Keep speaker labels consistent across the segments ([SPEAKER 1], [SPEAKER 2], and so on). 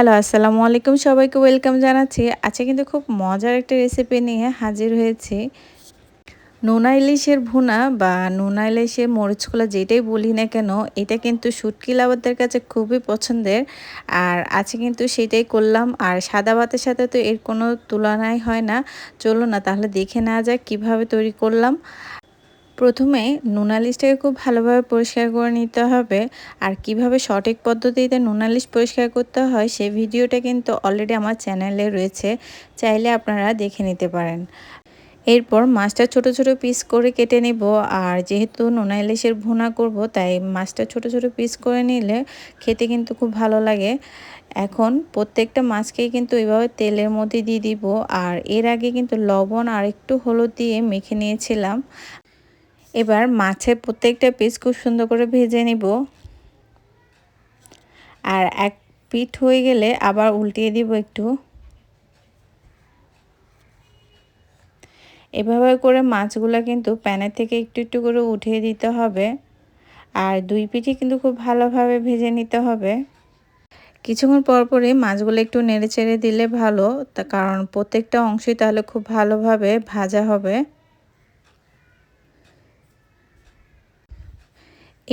[SPEAKER 1] Hello, আসসালামু আলাইকুম সবাইকে ওয়েলকাম জানাচ্ছি। আজকে কিন্তু খুব মজার একটা রেসিপি নিয়ে হাজির হয়েছি। নোনা ইলিশের ভুনা বা নোনা ইলিশের মরিচগুলো যেটাই বলি না কেন, এটা কিন্তু শুটকি লাভারদের কাছে খুবই পছন্দের। আর আজকে কিন্তু সেটাই করলাম। আর সাদা ভাতের সাথে তো এর কোনো তুলনাই হয় না। চলো না, তাহলে দেখে নেওয়া যাক কীভাবে তৈরি করলাম। প্রথমে নুনালিশটাকে খুব ভালোভাবে পরিষ্কার করে নিতে হবে। আর কীভাবে সঠিক পদ্ধতিতে নুনালিশ পরিষ্কার করতে হয় সেই ভিডিওটা কিন্তু অলরেডি আমার চ্যানেলে রয়েছে। চাইলে আপনারা দেখে নিতে পারেন। এরপর মাছটা ছোট ছোট পিস করে কেটে নেব। আর যেহেতু নোনা ইলিশের ভুনা করব, তাই মাছটা ছোট ছোট পিস করে নিলে খেতে কিন্তু খুব ভালো লাগে। এখন প্রত্যেকটা মাছকেই কিন্তু এইভাবে তেলের মধ্যে দিয়ে দিব। আর এর আগে কিন্তু লবণ আর একটু হলুদ দিয়ে মেখে নিয়েছিলাম। এবার মাছের প্রত্যেকটা পিস খুব সুন্দর করে ভেজে নিব। আর এক পিঠ হয়ে গেলে আবার উল্টিয়ে দিব একটু। এভাবে করে মাছগুলো কিন্তু প্যানের থেকে একটু একটু করে উঠিয়ে দিতে হবে। আর দুই পিঠে কিন্তু খুব ভালোভাবে ভেজে নিতে হবে। কিছুক্ষণ পর পরই মাছগুলো একটু নেড়ে চেড়ে দিলে ভালো। কারণ প্রত্যেকটা অংশই তাহলে খুব ভালোভাবে ভাজা হবে।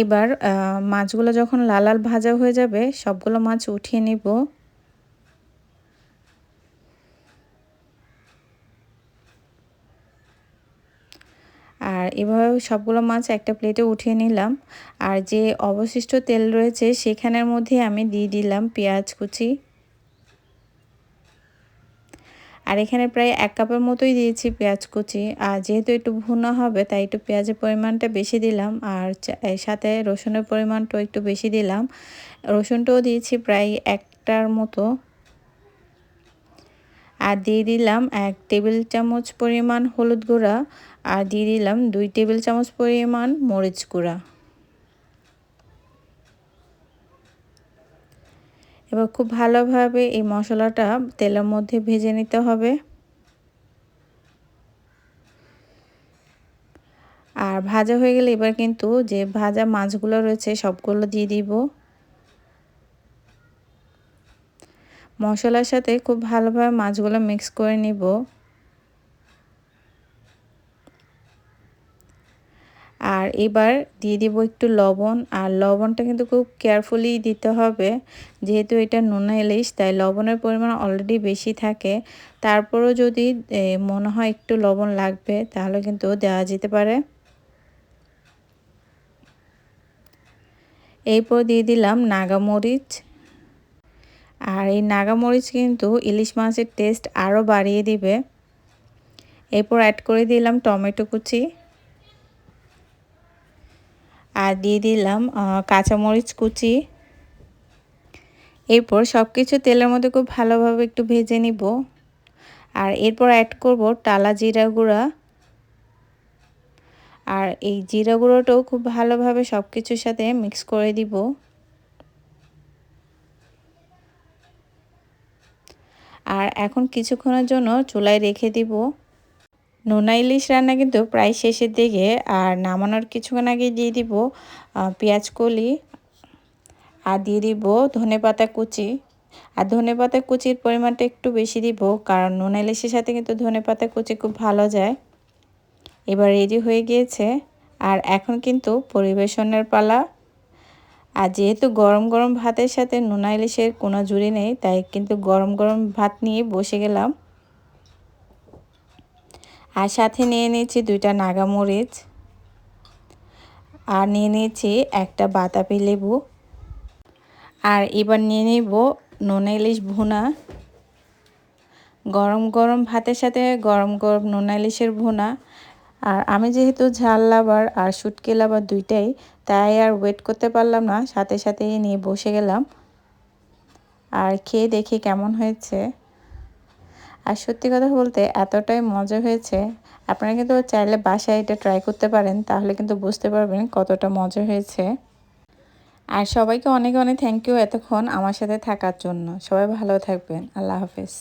[SPEAKER 1] এবার মাছগুলো যখন লাল লাল ভাজা হয়ে যাবে, সবগুলো মাছ উঠিয়ে নিব। আর এভাবে সবগুলো মাছ একটা প্লেটে উঠিয়ে নিলাম। আর যে অবশিষ্ট তেল রয়েছে, সেখানের মধ্যে আমি দিয়ে দিলাম পেঁয়াজ কুচি। আর এখানে প্রায় এক কাপের মতোই দিয়েছি পেঁয়াজ কুচি। আর যেহেতু একটু ভুনা হবে, তাই একটু পেঁয়াজের পরিমাণটা বেশি দিলাম। আর সাথে রসুনের পরিমাণটাও একটু বেশি দিলাম। রসুনটাও দিয়েছি প্রায় একটার মতো। আর দিয়ে দিলাম এক টেবিল চামচ পরিমাণ হলুদ গুঁড়া। আর দিয়ে দিলাম দুই টেবিল চামচ পরিমাণ মরিচ গুঁড়া। এবার খুব ভালোভাবে এই মশলাটা তেলের মধ্যে ভেজে নিতে হবে। আর ভাজা হয়ে গেলে এবার কিন্তু যে ভাজা মাছগুলো রয়েছে সবগুলো দিয়ে দিব। মশলার সাথে খুব ভালোভাবে মাছগুলো মিক্স করে নিব। আর এবার দিয়ে দিব একটু লবণ, আর লবণটা কিন্তু খুব কেয়ারফুলি দিতে হবে। যেহেতু এটা নোনা ইলিশ, তাই লবণের পরিমাণ অলরেডি বেশি থাকে। তারপরও যদি মনে হয় একটু লবণ লাগবে, তাহলে কিন্তু দেওয়া যেতে পারে। এরপর দিয়ে দিলাম নাগামরিচ। আর এই নাগামরিচ কিন্তু ইলিশ মাছের টেস্ট আরও বাড়িয়ে দিবে। এরপর অ্যাড করে দিলাম টমেটো কুচি। আর দিয়ে দিলাম কাঁচামরিচ কুচি। এরপর সব কিছু তেলের মধ্যে খুব ভালোভাবে একটু ভেজে নিব। আর এরপর অ্যাড করব টালা জিরা গুঁড়া। আর এই জিরা গুঁড়োটাও খুব ভালোভাবে সব কিছুর সাথে মিক্স করে দিব। আর এখন কিছুক্ষণের জন্য চুলায় রেখে দিব। নোনা ইলিশ রান্না কিন্তু প্রায় শেষের দিকে, আর নামানোর কিছুক্ষণ আগে দিয়ে দিব পেঁয়াজ কলি, আর দিয়ে দিব ধনে পাতা কুচি। আর ধনে পাতা কুচির পরিমাণটা একটু বেশি দিব, কারণ নোনা ইলিশের সাথে কিন্তু ধনে পাতা কুচি খুব ভালো যায়। এবার রেডি হয়ে গিয়েছে, আর এখন কিন্তু পরিবেশনের পালা। আর যেহেতু গরম গরম ভাতের সাথে নোনা ইলিশের কোনো জুড়ি নেই, তাই কিন্তু গরম গরম ভাত নিয়ে বসে গেলাম। আর সাথে নিয়ে নিয়েছি দুইটা নাগামরিচ। আর নিয়ে নিয়েছি একটা বাতাবি লেবু। আর এবার নিয়ে নেব নোনা ইলিশ ভুনা। গরম গরম ভাতের সাথে গরম গরম নোনা ইলিশের ভুনা। আর আমি যেহেতু ঝাল লাবার আর শুটকি লাবার দুইটাই, তাই আর ওয়েট করতে পারলাম না। সাথে সাথেই নিয়ে বসে গেলাম। আর খেয়ে দেখি কেমন হয়েছে। আর সত্যি কথা বলতে এতটাই মজা হয়েছে, আপনারা কিন্তু চাইলে বাসায় এটা ট্রাই করতে পারেন, তাহলে কিন্তু বুঝতে পারবেন কতটা মজা হয়েছে। আর সবাইকে অনেক অনেক থ্যাংক ইউ এতক্ষণ আমার সাথে থাকার জন্য। সবাই ভালো থাকবেন। আল্লাহ হাফেজ।